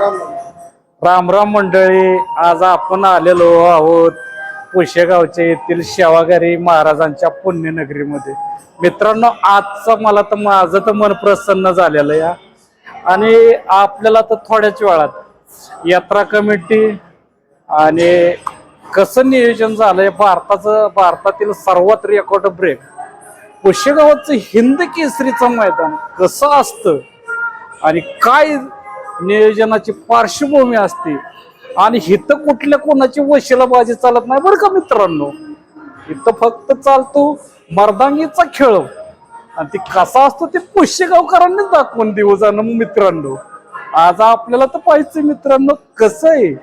राम राम मंडळी आज आपण आलेलो आहोत पुशेगावच्या येथील शेवागारी महाराजांच्या पुण्यनगरीमध्ये. मित्रांनो आजचं मला तर माझं तर मन प्रसन्न झालेलं या. आणि आपल्याला तर थोड्याच वेळात यात्रा कमिटी आणि कसं नियोजन झालंय भारताचं भारतातील सर्वात रेकॉर्ड ब्रेक पुशेगावाचं हिंद केसरीचं मैदान कसं असतं आणि काय नियोजनाची पार्श्वभूमी असते. आणि हिथं कुठल्या कोणाची वशिलाबाजी चालत नाही बरं का मित्रांनो? इथं फक्त चालतो मर्दांगीचा खेळ. आणि ती कसा असतो ते पुष्यगावकरांनीच दाखवून देऊ जाणं मित्रांनो. आज आपल्याला तर पाहिजे मित्रांनो कसं आहे?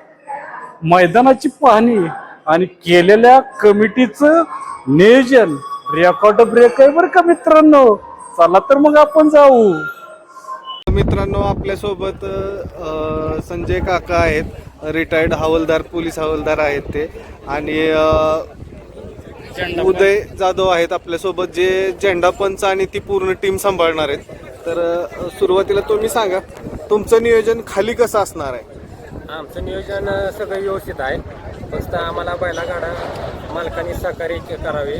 मैदानाची पाहणी आणि केलेल्या कमिटीचं नियोजन. रेकॉर्ड ब्रेक आहे बरं का मित्रांनो? चला तर मग आपण जाऊ. मित्रांनो आपल्यासोबत संजय काका आहेत. रिटायर्ड हवालदार पोलीस हवालदार आहेत ते. आणि उदय जाधव आहेत आपल्यासोबत जे झेंडा पंच आणि ती पूर्ण टीम सांभाळणार आहेत. तर सुरुवातीला तुम्ही सांगा तुमचं नियोजन खाली कसं असणार आहे? आमचं नियोजन सगळं व्यवस्थित आहे. फक्त आम्हाला बैलागाडा मालकाने सहकार्य करावे.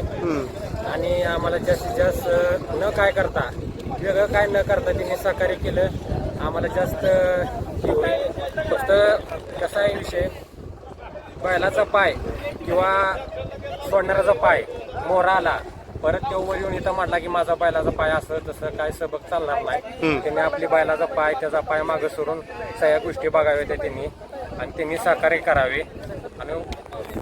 आणि आम्हाला जास्तीत जास्त न काय करता वेगळं काय न करता त्यांनी सहकार्य केलं. आम्हाला जास्त हे होईल. फक्त कसा आहे विषय? बैलाचा पाय किंवा सोडणाऱ्याचा पाय मोरा आला परत तो वर येऊन इथं म्हटला की माझा बैलाचा पाय असं तसं काय सबक चालणार नाही. त्यांनी आपली बैलाचा पाय त्याचा पाय मागं सोडून सगळ्या गोष्टी बघाव्या त्या त्यांनी. आणि त्यांनी सहकार्य करावे. आणि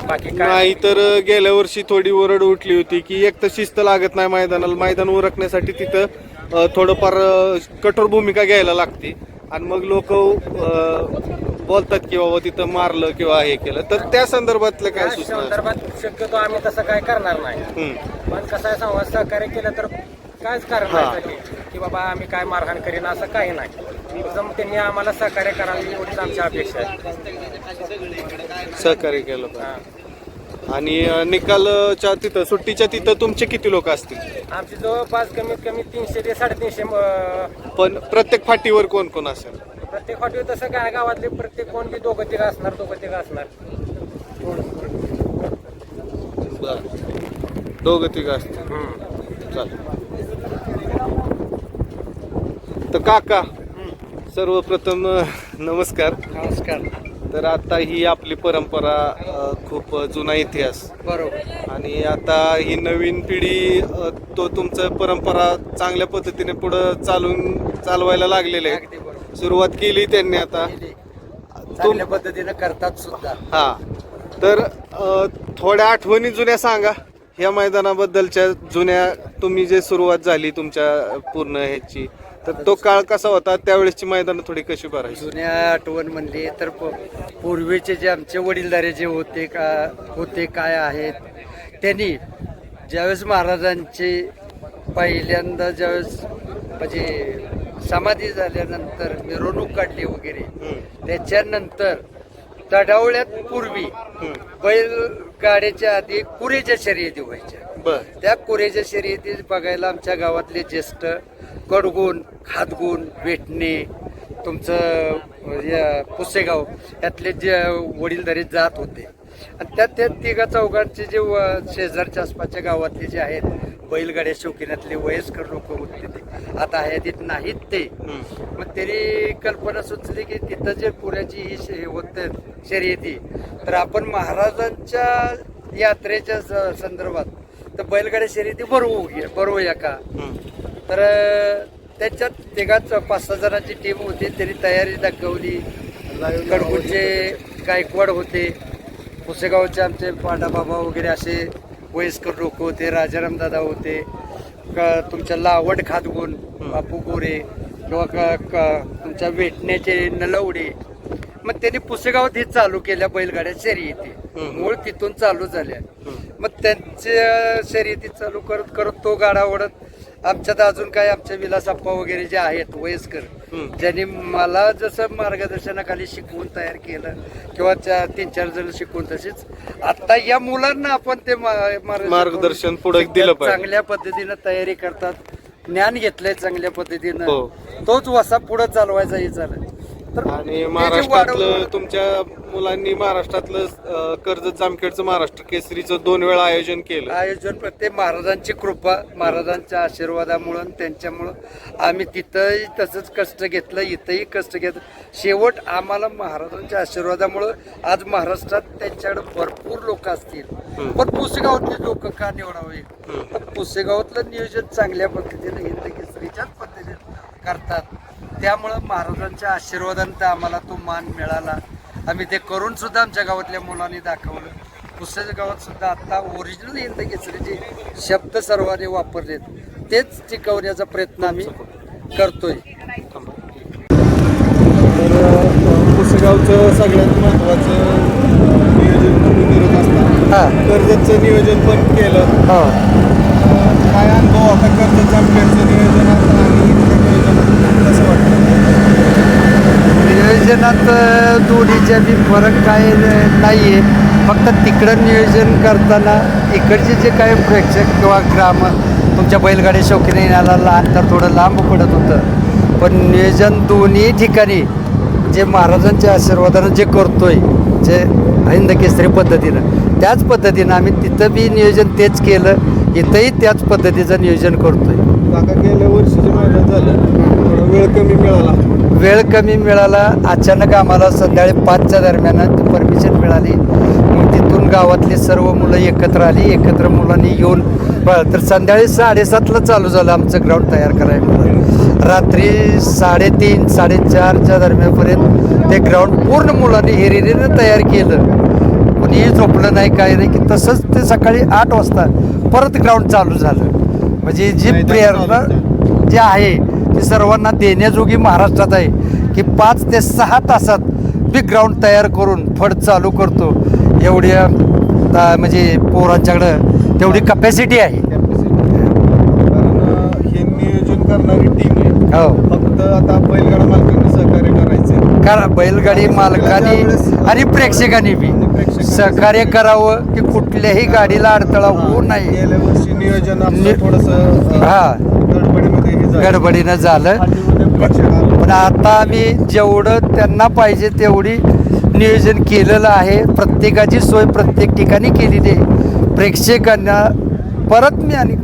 बाकी काय? नाही तर गेल्या वर्षी थोडी ओरड उठली होती की एक तर शिस्त लागत नाही मैदानाला. मैदान उरकण्यासाठी तिथं थोडंफार कठोर भूमिका घ्यायला लागते. आणि मग लोक बोलतात की बाबा तिथं मारलं किंवा हे केलं. तर त्या संदर्भातलं काय सूचना संदर्भात शक्यतो आम्ही तसं काय करणार नाही. पण कसं आहे संवाद सहकार्य केलं तर कायच कारण. नाही की बाबा आम्ही काय मारहाण करीन असं काही नाही. फक्त त्यांनी आम्हाला सहकार्य करावे एवढीच आमची अपेक्षा आहे. सहकार्य केलं आणि निकालच्या तिथं सुट्टीच्या तिथं तुमचे किती लोक असतील? आमची जवळपास कमीत कमी तीनशे ते साडेतीनशे पण प्रत्येक फाटीवर कोण कोण असेल? प्रत्येक हॉटेल तसं काय गावातले प्रत्येक कोण बी दोघं तिघं असणार दोघं तिघं असणार. बर. दोघं तिघं असतील. चालेल. तर काका सर्वप्रथम अ, नमस्कार. नमस्कार. तर आता ही आपली परंपरा अ, खूप जुना इतिहास. बरोबर. आणि आता ही नवीन पिढी अ, तो तुमचं परंपरा चांगल्या पद्धतीने पुढं चालून चालवायला लागलेले आहे. अगदी बरोबर. सुरुवात केली त्यांनी आता. चांगल्या पद्धतीनं करतात सुद्धा. हा. तर अ, थोड्या आठवणी जुन्या सांगा. या मैदानाबद्दलच्या जुन्या तुम्ही जे सुरुवात झाली तुमच्या पूर्ण ह्याची. तर तो काळ कसा होता? त्यावेळेसची मैदान थोडी कशी भरायची? जुन्या आठवण म्हणली तर प- पूर्वीचे जे आमचे वडीलधारे जे होते का होते काय आहेत त्यांनी ज्यावेळेस महाराजांची पहिल्यांदा ज्यावेळेस म्हणजे समाधी झाल्यानंतर मिरवणूक काढली वगैरे त्याच्यानंतर तडावळ्यात पूर्वी बैल गाड्याच्या आधी कुरेच्या शर्यती व्हायच्या. बर. त्या कुरेच्या शर्यती बघायला आमच्या गावातले ज्येष्ठ कडगुण खातगुण वेटणे तुमचं या पुसेगाव यातले जे वडीलधारी जात होते. आणि त्या त्या तिघा चौघांचे जे व- शेजारच्या आसपासच्या गावातले जे आहेत बैलगाड्या शौकीनातले वयस्कर लोक होते ते. आता हयातीत नाहीत ते. मग त्यांनी कल्पना सुचली की तिथं जे पुण्याची ही शे- होत शर्यती तर आपण महाराजांच्या यात्रेच्या संदर्भात तर बैलगाड्या शर्यती भरवू घे- भरवूया का? तर त्याच्यात तिघाच पाच सहा जणांची टीम होती त्यांनी तयारी दाखवली. कडकुचे गायकवाड होते. पुसेगावचे आमचे पांडाबाबा वगैरे असे वयस्कर लोक होते राजाराम दादा होते क- तुमच्या लावड खातगुण बापू गोरे किंवा तुमच्या वेटण्याचे नलवडे. मग त्यांनी पुसेगावात हे चालू केल्या बैलगाड्या शर्यती. मूळ तिथून चालू झाल्या. मग त्यांच्या शर्यती चालू करत करत तो गाडा ओढत आमच्यात अजून काय आमच्या विलासप्पा वगैरे जे आहेत वयस्कर ज्यांनी मला जसं मार्गदर्शनाखाली शिकवून तयार केलं किंवा त्या तीन चार जण शिकवून तसेच आता या मुलांना आपण ते मा- मार्गदर्शन मार्गदर्शन करून पुढे दिलं शिकतात, पाहिजे. चांगल्या पद्धतीनं तयारी करतात ज्ञान घेतलंय चांगल्या पद्धतीनं हो. तोच वसा पुढे चालवायचा हे चालत तर आणि महाराष्ट्रातलं तुमच्या मुलांनी महाराष्ट्रातलं अं, कर्जत जामखेडचं महाराष्ट्र केसरीचं दोन वेळा आयोजन केलं. आयोजन प्रत्येक महाराजांची कृपा महाराजांच्या आशीर्वादामुळं आणि त्यांच्यामुळं. आम्ही तिथंही तसंच कष्ट घेतलं इथंही कष्ट घेतलं. शेवट आम्हाला महाराजांच्या आशीर्वादामुळं आज महाराष्ट्रात त्यांच्याकडे भरपूर लोक असतील. पण पुसेगावातले लोक का निवडावे? पुसेगावातलं नियोजन चांगल्या पद्धतीने हिंद केसरीच्याच पद्धतीने करतात. त्यामुळं महाराजांच्या आशीर्वादानं तर आम्हाला तो मान मिळाला. आम्ही ते करून सुद्धा आमच्या गावातल्या मुलांनी दाखवलं. पुसेच्या गावात सुद्धा आता ओरिजिनल हिंद केसरीचे शब्द सर्वांनी वापरलेत. तेच टिकवण्याचा प्रयत्न आम्ही करतोय. पुसेगावचं सगळ्यात महत्वाचं नियोजन तुम्ही करत असता. हा. कर्जतचं नियोजन पण केलं. हो. काय अनुभव आता कर्जत जामखेडचं नियोजन आता आणि इथलं नियोजन कसं वाटतं नियोजनात दोन्हीच्या बी फरक काय नाही आहे फक्त तिकडं नियोजन करताना इकडचे जे काही प्रेक्षक किंवा ग्राम तुमच्या बैलगाडी शौकीने येण्याला लहान तर थोडं लांब पडत होतं. पण नियोजन दोन्ही ठिकाणी जे महाराजांच्या आशीर्वादानं जे करतोय जे हिंद केसरी पद्धतीनं त्याच पद्धतीनं आम्ही तिथं बी नियोजन तेच केलं. इथंही त्याच पद्धतीचं नियोजन करतोय. आहे गेल्या वर्षीचे मैदान झालं थोडा वेळ कमी मिळाला. वेळ कमी मिळाला अचानक आम्हाला संध्याकाळी पाचच्या दरम्यान परमिशन मिळाली. मग तिथून गावातली सर्व मुलं एकत्र आली. एकत्र मुलांनी येऊन तर संध्याकाळी साडेसातला चालू झालं आमचं ग्राउंड तयार करायला. रात्री साडेतीन साडेचारच्या दरम्यानपर्यंत ते ग्राउंड पूर्ण मुलांनी हिरिरीनं तयार केलं. कुणीही झोपलं नाही काय नाही की तसंच ते सकाळी आठ वाजता परत ग्राउंड चालू झालं. म्हणजे जी प्रेरणा जे आहे ती सर्वांना देण्याजोगी महाराष्ट्रात आहे की पाच ते सहा तासात मी ग्राउंड तयार करून फड चालू करतो. एवढ्या म्हणजे पोरांच्याकडं तेवढी कपॅसिटी आहे. हे नियोजन करणारी टीम आहे. हो. फक्त आता बैलगाडा मालकांनी सहकार्य करायचे कारण बैलगाडी मालकांनी आणि प्रेक्षकांनी बी. सहकार्य करावं की कुठल्याही गाडीला अडथळा होऊ गेल्या वर्षी नियोजन आपलं थोडस हा. गडबडीनं झालं. पण आता आम्ही जेवढं त्यांना पाहिजे तेवढी नियोजन केलेलं आहे. प्रत्येकाची सोय प्रत्येक ठिकाणी केलेली आहे. प्रेक्षकांना परत मी आणि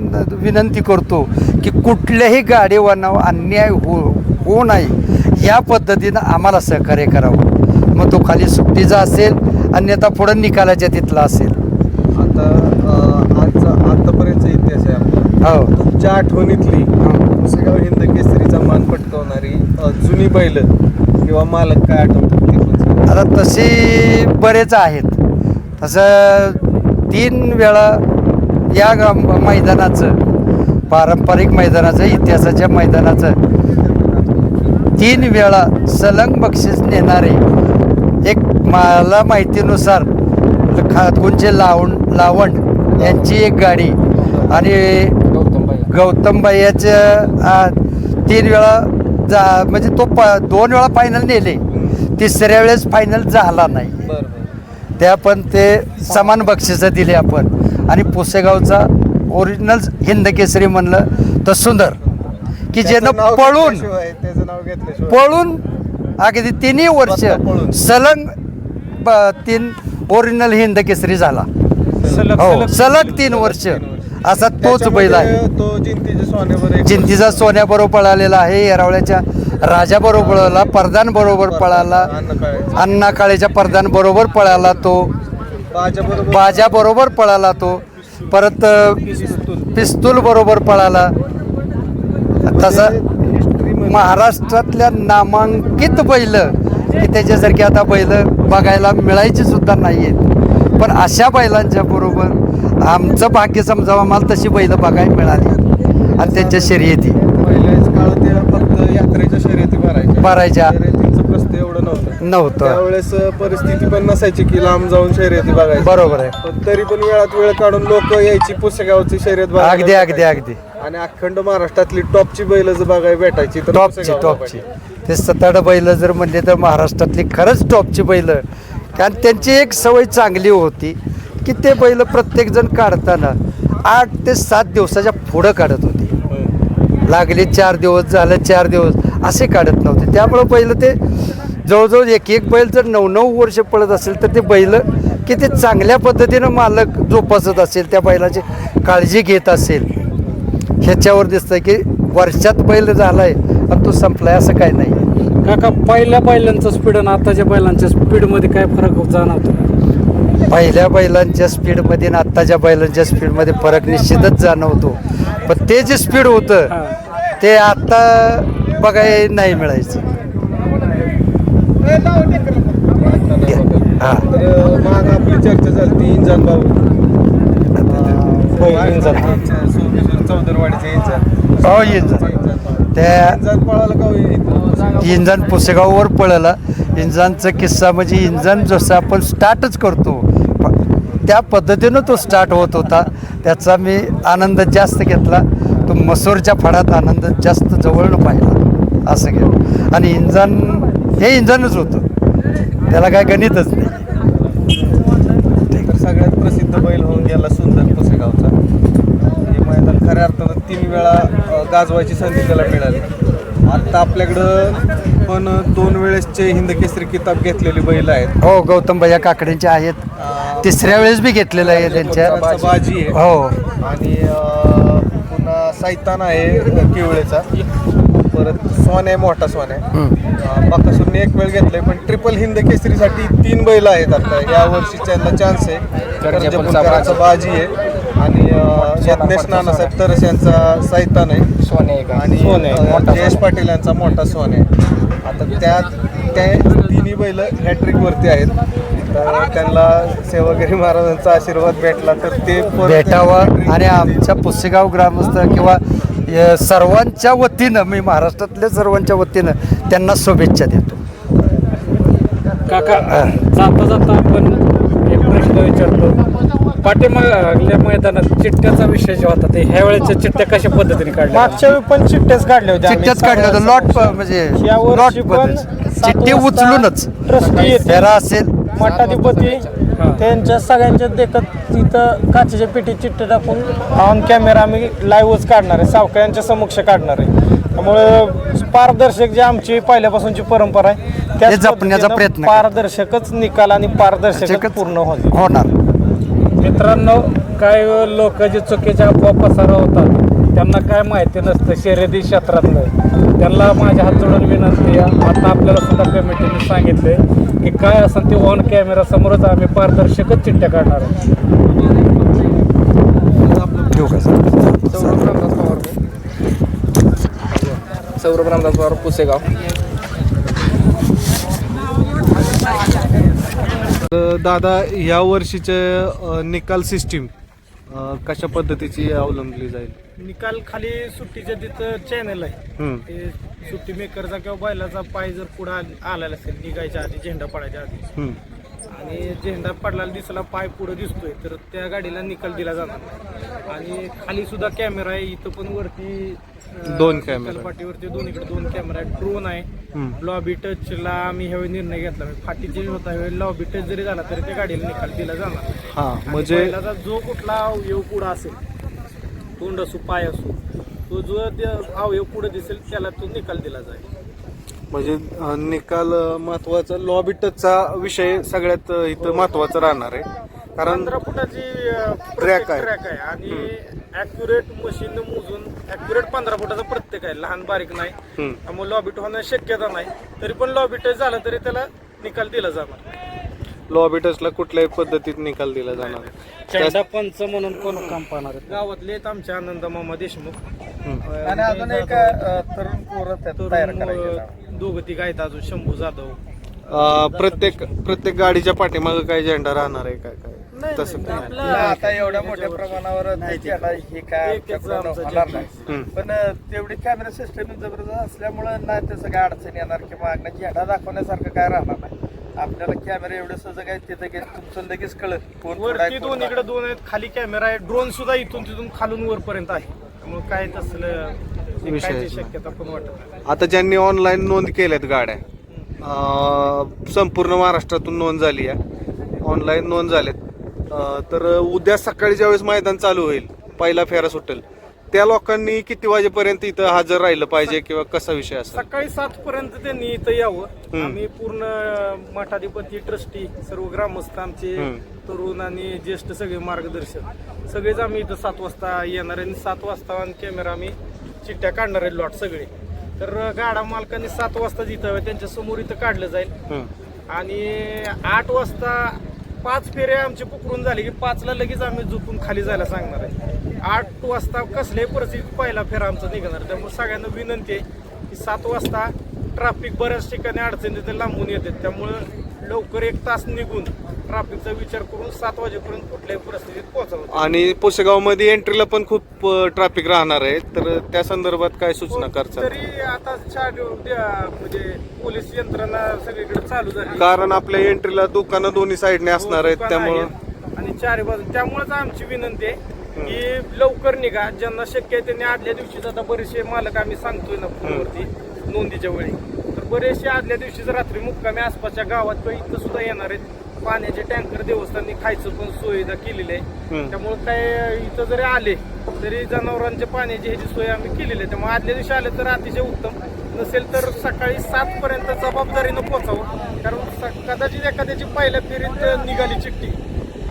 विनंती करतो की कुठल्याही गाडीवानावर अन्याय हो होऊ नये या पद्धतीनं आम्हाला सहकार्य करावं. मग तो खाली सुट्टीचा असेल अन्यथा पुढं निकालाच्या तिथला असेल. आता आजचा आतापर्यंतचा इतिहास आहे आपला. हो. तुमच्या आठवणीतली हिंद केसरीचा मान पटकावणारी जुनी बैल किंवा मालक काय आठवतात आता तसे बरेच आहेत. तसं तीन वेळा या ग- मैदानाचं पारंपरिक मैदानाचं इतिहासाच्या मैदानाचं तीन वेळा सलंग बक्षीस नेणारे एक मला माहितीनुसार खातगुंचे लावण लावण यांची एक गाडी आणि गौतमबाईच्या तीन वेळा जा म्हणजे तो प दोन वेळा फायनल नेले. तिसऱ्या वेळेस फायनल झाला नाही. त्या पण ते समान बक्षिसं दिले आपण. आणि पुसेगावचा ओरिजिनल हिंद केसरी म्हणलं तर सुंदर. की ज्यानं पळून पळून अगदी तिन्ही वर्ष. सलंग तीन ओरिजिनल हिंद केसरी झाला. सलग हो सलग तीन वर्ष. असा तोच बैल आहे. त्याच्यामध्ये तो जिंतीच्या सोन्यावर एक जिंतीचा सोन्याबरोबर पळालेला आहे येरावळ्याच्या राजाबरोबर पळाला पळाला अन्न काळायचं. अण्णा काळेच्या परदान बरोबर पळाला तो. बाजाबरोबर बाजा बरोबर पळाला तो. परत पिस्तूल बरोबर पळाला. तसा महाराष्ट्रातल्या नामांकित बैल की त्याच्यासारखी आता बैल बघायला मिळायची सुद्धा नाही आहेत पण अशा बैलांच्या बरोबर आमचं भाग्य समजावं आम्हाला तशी बैल बघायला मिळाली. आणि त्यांच्या शर्यती. पहिल्याच काळात ते फक्त यात्रेच्या शर्यती भरायच्या. भरायच्या. शर्यतींचं प्रस्थ एवढं नव्हतं. नव्हतं. त्यावेळेस परिस्थिती पण नसायची की लांब जाऊन शर्यती बघायची. बरोबर आहे. पण तरी पण वेळात वेळ काढून लोक यायची पुसेगावची शर्यत बघायला अगदी अगदी. अगदी. आणि अखंड महाराष्ट्रातली टॉपची बैल जर बघायला भेटायची तर टॉपची पुसेगावला टॉपची. ते सताड बैल जर म्हणले तर महाराष्ट्रातली खरंच टॉपची बैल. कारण त्यांची एक सवय चांगली होती. की ते बैल प्रत्येकजण काढताना आठ ते सात दिवसाच्या पुढं काढत होते. लागले चार दिवस झालं चार दिवस असे काढत नव्हते. त्यामुळं पहिलं ते जवळजवळ एक एक बैल जर नऊ नऊ वर्ष पळत असेल तर ते बैल किती चांगल्या पद्धतीनं मालक जोपासत असेल त्या बैलाची काळजी घेत असेल. ह्याच्यावर दिसतं की वर्षात बैल झाला आहे आणि तो संपलाय असं काय नाही. काका पहिल्या बैलांचं स्पीड आणि आताच्या बैलांच्या स्पीडमध्ये काय फरक जाणवतो? पहिल्या बैलांच्या स्पीडमध्ये आणि आत्ताच्या बैलांच्या स्पीडमध्ये फरक निश्चितच जाणवतो. पण ते जे स्पीड होतं ते आता बघाय नाही मिळायचं. हा. तर माग आपली चर्चा झाली इंजन. भाऊ चौदरवाडीचे इंजन. इंजन त्या इंजन पळालं का हे? इंजन पुसेगाववर पळलं. इंजनचा किस्सा म्हणजे इंजन जसं आपण स्टार्टच करतो. त्या पद्धतीनं तो स्टार्ट होत होता. त्याचा मी आनंद जास्त घेतला. तो मसूरच्या फळात आनंद जास्त जवळनं पाहिला. असं गेलं आणि इंजन हे इंजनच होतं. त्याला काय गणितच नाही. सगळ्यात प्रसिद्ध बैल होऊन गेला सुंदर पुसेगावचा. हे मैदान खऱ्या अर्थानं तीन वेळा गाजवायची संधी त्याला मिळाली. आता आपल्याकडं पण दोन वेळेसचे हिंद केसरी किताब घेतलेली बैल आहेत. हो गौतम भैया काकडेंचे आहेत. अ, तिसऱ्या वेळेस बी घेतलेलं आहे त्यांच्या. त्यांचा बाजी आहे. हो. आणि अ, पुन्हा सायतान आहे किवळेचा. परत सोन आहे मोठा सोन आहे. हम्म. बाकासूरने एक वेळ घेतलंय पण ट्रिपल हिंद केसरीसाठी तीन बैल आहेत आता. या वर्षी त्यांना चान्स आहे. करंजपूरकरांचा बाजी आहे. आणि यज्ञेश नानासाहेब तरस यांचा सायतान आहे आणि अ, जयेश पाटील यांचा मोठा सोन. आहे आता त्यात त्या तिन्ही बैल हॅट्रिक वरती आहेत. तर त्यांना सेवागिरी महाराजांचा आशीर्वाद भेटला तर ते भेटावा. आणि आमच्या पुसेगाव ग्रामस्थ किंवा सर्वांच्या वतीनं मी महाराष्ट्रातल्या सर्वांच्या वतीनं त्यांना शुभेच्छा देतो. काका जाता जाता आपण एक प्रश्न विचारतो. पाठीमागल्या मैदानात चिठ्ठ्याचा विषय जो होता ते ह्या वेळेच्या चिठ्ठ्या कशा पद्धतीने काढल्या मागच्या वेळी पण चिठ्ठ्याच काढल्या होत्या आम्ही. चिठ्ठ्याच काढलं होतं लॉट प- म्हणजे लॉट पण पद्धत. सात चिठ्ठी वाजता उचलूनच. ट्रस्टी. फेरा असेल. मठाधिपती त्यांच्या सगळ्यांच्या देखत तिथं काचेच्या पेटीत चिठ्ठी टाकून ऑन कॅमेरा आम्ही लाईव्हच काढणार आहे. सावकायांच्या समक्ष काढणार आहे. त्यामुळे पारदर्शक जी आमची पहिल्यापासूनची परंपरा आहे त्याच हे जपण्याचा पद्धतीनं प्रयत्न करा. पारदर्शकच निकाल आणि पारदर्शकच जगत- पूर्ण होईल. होणार. मित्रांनो काय लोक जे चुकीच्या अफवा पसारा होतात त्यांना काय माहिती नसतं शर्यती क्षेत्रातलं त्यांना माझ्या हात जोडून विनंती आहे. आता आपल्याला सुद्धा कमिटीने सांगितले की काय असेल ते ऑन कॅमेरा समोरच आम्ही पारदर्शकच चिठ्ठ्या काढणार आहोत सौरभ रामदास पवार पुसेगाव. दादा ह्या वर्षीचे निकाल सिस्टीम कशा पद्धतीची अवलंबली जाईल निकाल खाली सुट्टीच्या तिथं चॅनल आहे हम्म. ते सुट्टी मेकरचा किंवा बैलाचा पाय जर पुढे आलेला असेल निघायच्या आधी झेंडा पडायच्या आधी हम्म. आणि झेंडा पडलेला दिसला पाय पुढे दिसतोय तर त्या गाडीला निकाल दिला जाणार नाही. आणि खाली सुद्धा कॅमेरा आहे इथं पण वरती दोन camera. पाठीवरती दोन्हीकडे दोन कॅमेरा आहे ड्रोन आहे. लॉबी टचला आम्ही ह्यावेळी निर्णय घेतला म्हणजे फाटीचे होता ह्यावेळी लॉबी टच जरी झाला तरी त्या गाडीला निकाल दिला जाणार. हा म्हणजे जो कुठला अवयव पुढं असेल तोंड असो पाय असो तो जो अवयव पुढे दिसेल त्याला तो निकाल दिला जाईल म्हणजे निकाल महत्त्वाचा लॉबी टचचा विषय सगळ्यात इथं महत्त्वाचा राहणार आहे कारण पंधरा फुटाची. ट्रॅक आहे आणि अॅक्युरेट मशीन मोजून अॅक्युरेट पंधरा फुटाचा प्रत्येक आहे. लहान बारीक नाही. हम्म. त्यामुळे लॉबिट होण्याची शक्यता नाही. तरी पण लॉबिट झाला तरी त्याला निकाल दिला जाणार. लॉबी टचला कुठल्याही पद्धतीत निकाल दिला जाणार. चेंडा पंच म्हणून कोण काम पाहणार? गावातले आहेत आमचे आनंद मामा देशमुख. आणि अजून एक तरुण पोरं दोघं ती आहेत अजून. शंभू जाधव. अ, प्रत्येक प्रत्येक गाडीच्या पाठीमागं काय झेंडा राहणार आहे काय काय? तसं आपलं आता एवढ्या मोठ्या प्रमाणावर हे काय एकच आमच्याकडून आमचा होणार. नाही. हम्म. पण अं, तेवढी कॅमेरा सिस्टम जबरदस्त असल्यामुळं नाही तसं काय अडचण येणार किंवा अगदी झेंडा दाखवण्यासारखं काय राहणार नाही. आपल्याला कॅमेरा एवढं सजग आहे तिथं गे- तुमचं लगेच कळत कोण आहे, वरती दोन्हीकडे मागं. दोन आहेत खाली कॅमेरा आहे ड्रोन सुद्धा इथून तिथून खालून वरपर्यंत आहे. त्यामुळे काय तसलं काय ते नाही. शक्यता पण वाटत नाही. आता ज्यांनी ऑनलाईन नोंद केल्यात गाड्या अं, संपूर्ण महाराष्ट्रातून नोंद झाली आहे. ऑनलाईन नोंद झाल्यात तर उद्या सकाळी ज्यावेळेस मैदान चालू होईल पहिला फेरा सुटेल त्या लोकांनी किती वाजेपर्यंत इथं हजर राहिलं पाहिजे किंवा कसा विषय असेल? सकाळी सात पर्यंत त्यांनी इथं यावं. आम्ही पूर्ण मठाधिपती ट्रस्टी सर्व ग्रामस्थ आमचे. तरुण आणि ज्येष्ठ सगळे मार्गदर्शक. सगळेच आम्ही इथं सात वाजता येणार आहे आणि सात वाजता आणि कॅमेरा आम्ही चिठ्ठ्या काढणार आहे लॉट सगळे. तर गाडा मालकांनी सात वाजता जिथं त्यांच्यासमोर इथं काढलं जाईल. आणि आठ वाजता पाच फेरे आमची पुकरून झाली की पाचला लगेच आम्ही झोपून खाली जायला सांगणार आहे. आठ वाजता कसल्याही परिस्थितीत पहिला फेरा आमचा निघणार. त्यामुळे सगळ्यांना विनंती आहे की सात वाजता ट्रॅफिक बऱ्याच ठिकाणी अडचणी लांबून येते त्यामुळं लवकर एक तास निघून ट्रॅफिकचा विचार करून सात वाजेपर्यंत कुठल्याही परिस्थितीत पोहोचावं. आणि पुसेगावमध्ये एंट्रीला पण खूप ट्रॅफिक राहणार आहे. तर त्या संदर्भात काय सूचना करतात तरी आता चार म्हणजे पोलीस यंत्रणा सगळीकडे चालू झाली. कारण आपल्या एंट्रीला दुकानं दोन्ही साईडने असणार आहेत दुकानं त्यामुळं. आहेत. आणि चारी बाजू त्यामुळेच आमची विनंती आहे की लवकर निघा. ज्यांना शक्य आहे त्यांनी आदल्या दिवशीच आता बरेचसे मालक आम्ही सांगतोय ना फोनवरती नोंदीच्या वेळी. बरेचसे आदल्या दिवशीच रात्री मुक्कामी आसपासच्या गावात किंवा इथं सुद्धा येणार आहेत. पाण्याचे टँकर देवस्थाननी खायचं पण सुविधा केलेली आहे. त्यामुळे काय इथं जरी आले तरी जनावरांच्या पाण्याची ह्याची सोय आम्ही केलेली आहे. त्यामुळे आदल्या दिवशी आले तर अतिशय उत्तम. नसेल तर सकाळी सात पर्यंत जबाबदारीनं पोचावं. कारण कदाचित एखाद्याची पहिल्या फेरीत निघाली चिठ्ठी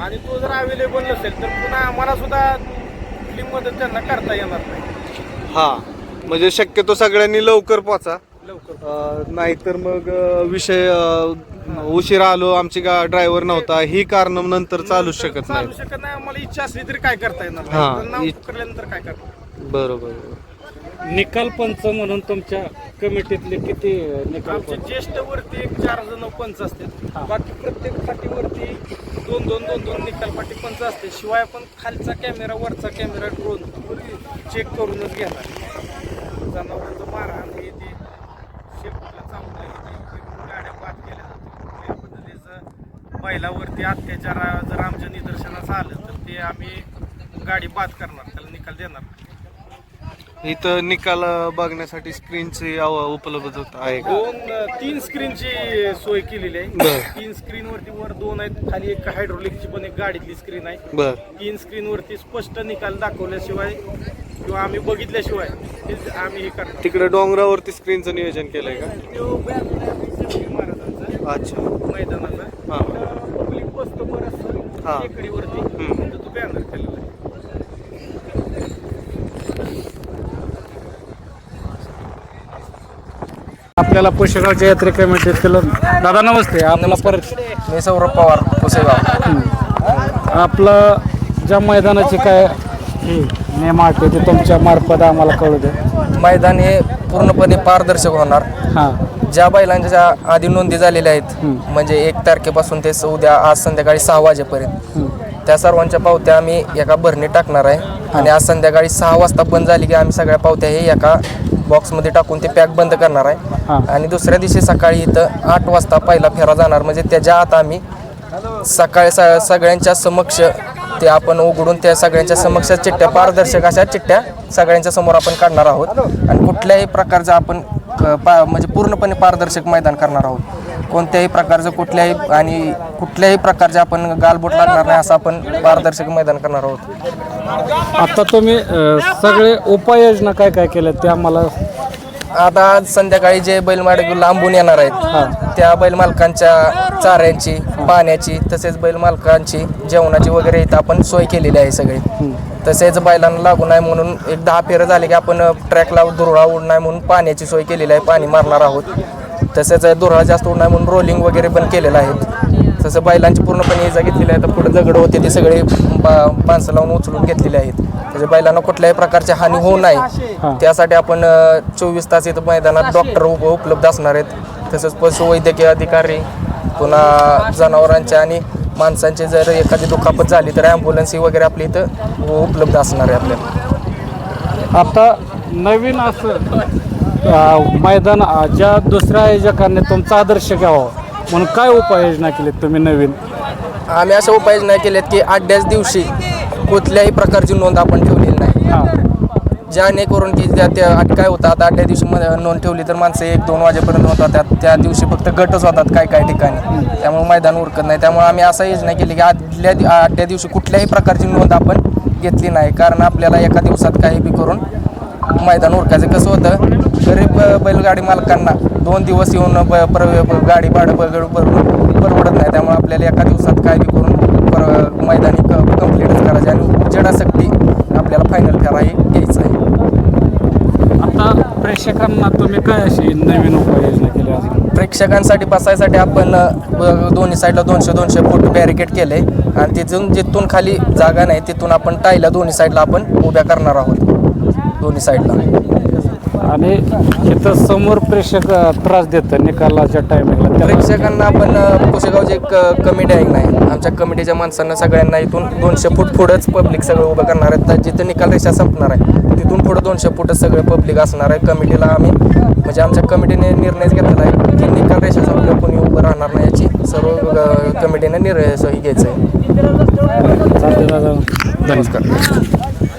आणि तो जर अवेलेबल नसेल तर पुन्हा आम्हाला सुद्धा कुठली मदत त्यांना करता येणार नाही. हा. म्हणजे शक्यतो सगळ्यांनी लवकर पोचा. नाहीतर मग अं, विषय अं, उशिरा आलो आमची गा ड्रायव्हर नव्हता. ही कारण नंतर चालू शकत नाही. चालू शकत नाही. आम्हाला इच्छा असली तरी काय करता येणार? हा, नाही. नाव इ- पुकारल्यानंतर काय करणार बरोबर. निकाल पंच म्हणून तुमच्या कमिटीतले किती निकाल आमचे ज्येष्ठ वरती एक चार जण पंच असतात. बाकी प्रत्येक फाटीवरती दोन दोन दोन दोन निकाल पाटी पंच असते. शिवाय आपण खालचा कॅमेरा वरचा कॅमेरा ड्रोन चेक करूनच घेणार. जनावरांचं मारहाण हे ते शेपूटला चावलं हे ते इकडून गाड्या बाद केल्या जातात कुठल्याही बैलावरती अत्याचार जर आमच्या निदर्शनास आलं तर ते आम्ही गाडी बाद करणार त्याला निकाल देणार. इथं निकाल बघण्यासाठी स्क्रीनची उपलब्ध आहे का? दोन तीन स्क्रीनची सोय केलेली आहे. तीन स्क्रीन वरती वर दोन आहेत खाली एक हायड्रोलिकची पण एक गाडीतली स्क्रीन आहे. तीन स्क्रीन वरती स्पष्ट निकाल दाखवल्याशिवाय किंवा आम्ही बघितल्याशिवाय आम्ही हे करणार. तिकडे डोंगरावरती स्क्रीनचं नियोजन केलंय का? आहे अच्छा. मैदानाचा हा. पब्लिक बसतो हा. बरंच टेकडीवरती हम्म. तिथं तो बॅनर केलेला आहे. आपल्याला यात्रे दादा नमस्ते. आपला परत मी सौरभ पवार पुसेगाव. आपलं ज्या मैदानाची काय हे नेम ते तुमच्या मार्फत आम्हाला कळू दे. मैदान हे पूर्णपणे पारदर्शक होणार. हां. ज्या बैलांच्या आधी नोंदी झालेल्या आहेत म्हणजे एक तारखेपासून ते स- उद्या आज संध्याकाळी सहा वाजेपर्यंत. त्या सर्वांच्या पावत्या आम्ही एका भरणी टाकणार आहे. आणि आज संध्याकाळी सहा वाजता बंद झाली की आम्ही सगळ्या पावत्या हे एका बॉक्समध्ये टाकून ते पॅक बंद करणार हां. आहे आणि दुसऱ्या दिवशी सकाळी इथं आठ वाजता पहिला फेरा जाणार. म्हणजे त्याच्या आत आम्ही सकाळी स सगळ्यांच्या समक्ष ते आपण उघडून त्या सगळ्यांच्या समक्ष चिठ्ठ्या पारदर्शक अशा चिठ्ठ्या सगळ्यांच्या समोर आपण काढणार आहोत. आणि कुठल्याही प्रकारचं आपण पा म्हणजे पूर्णपणे पारदर्शक मैदान करणार आहोत. कोणत्याही प्रकारचं कुठल्याही आणि कुठल्याही प्रकारचे आपण गालबोट लागणार नाही असं आपण पारदर्शक मैदान करणार आहोत. आता तुम्ही सगळे उपाययोजना काय काय केल्या त्या आम्हाला आता आज संध्याकाळी जे बैलमाड लांबून येणार आहेत त्या बैल मालकांच्या चाऱ्यांची पाण्याची तसेच बैल मालकांची जेवणाची वगैरे इथं आपण सोय केलेली आहे सगळी. तसेच बैलांना लागू नये म्हणून एक दहा फेरं झाले की आपण ट्रॅकला दुरळा उड नाही म्हणून पाण्याची सोय केलेली आहे पाणी मारणार आहोत. तसेच दुरळा जास्त उड नाही म्हणून रोलिंग वगैरे पण केलेलं आहे. तसं बैलांची पूर्णपणे इजा घेतलेली आहे तर पुढे दगड होते ते सगळे बा- माणसं लावून उचलून घेतलेले आहेत. म्हणजे बैलांना कुठल्याही प्रकारची हानी होऊ नये. त्यासाठी आपण चोवीस तास इथं मैदानात डॉक्टर उप उपलब्ध असणार आहेत. तसंच पशुवैद्यकीय अधिकारी पुन्हा जनावरांच्या आणि माणसांची जर एखादी दुखापत झाली तर ॲम्ब्युलन्स वगैरे आपली इथं उपलब्ध असणार आहे आपल्याला आता नवीन असं मैदान ज्या दुसऱ्या आयोजकांनी तुमचा आदर्श घ्यावा म्हणून काय उपाययोजना केली तुम्ही नवीन? आम्ही अशा उपाययोजना केल्यात की आड्याच दिवशी कुठल्याही प्रकारची नोंद आपण ठेवलेली नाही. जेणेकरून की त्या त्या आठ काय होतं आता आठव्या दिवशी मध्ये नोंद ठेवली तर माणसं एक दोन वाजेपर्यंत होतात त्या त्या दिवशी फक्त गटच होतात काय काय ठिकाणी. त्यामुळे मैदान उरकत नाही. त्यामुळे आम्ही असा योजना केली की आदल्या दि- आठव्या दिवशी कुठल्याही प्रकारची नोंद आपण घेतली नाही. कारण आपल्याला एका दिवसात काही बी करून मैदान उरकायचं. कसं होतं गरीब अ, बैलगाडी मालकांना दोन दिवस येऊन ब पर ब- गाडी भाडं बगड भरून परवडत नाही. त्यामुळे आपल्याला एका दिवसात काय बी करून पर मैदानी क करायचे आणि जडाशक्ती आपल्याला फायनल फेरा हे घ्यायचं आहे. आता प्रेक्षकांना तुम्ही काय अशी नवीन उपाययोजना केली अजून? प्रेक्षकांसाठी बसायसाठी आपण दोन्ही साईडला दोनशे दोनशे फूट बॅरिकेड केले. आणि तिथून जिथून खाली जागा नाही तिथून आपण टायला दोन्ही साईडला आपण उभ्या करणार आहोत. दोन्ही साईडला आणि इथं समोर प्रेक्षक त्रास देतं निकालाच्या टायमिंगला प्रेक्षकांना आपण अ, पुसेगावची एक कमिटी आहे. नाही आमच्या कमिटीच्या माणसांना सगळ्यांना इथून दोनशे फूट पुढंच पब्लिक सगळं उभं करणार आहे तर जिथं निकाल रेषा संपणार आहे तिथून पुढं दोनशे फूटच सगळे पब्लिक असणार आहे. कमिटीला आम्ही म्हणजे आमच्या कमिटीने निर्णयच घेतलेला आहे की निकाल रेषा संपल्यावर कोणी उभं राहणार नाही याची सर्व कमिटीने निर्णय घ्यायचं आहे. धन्यवाद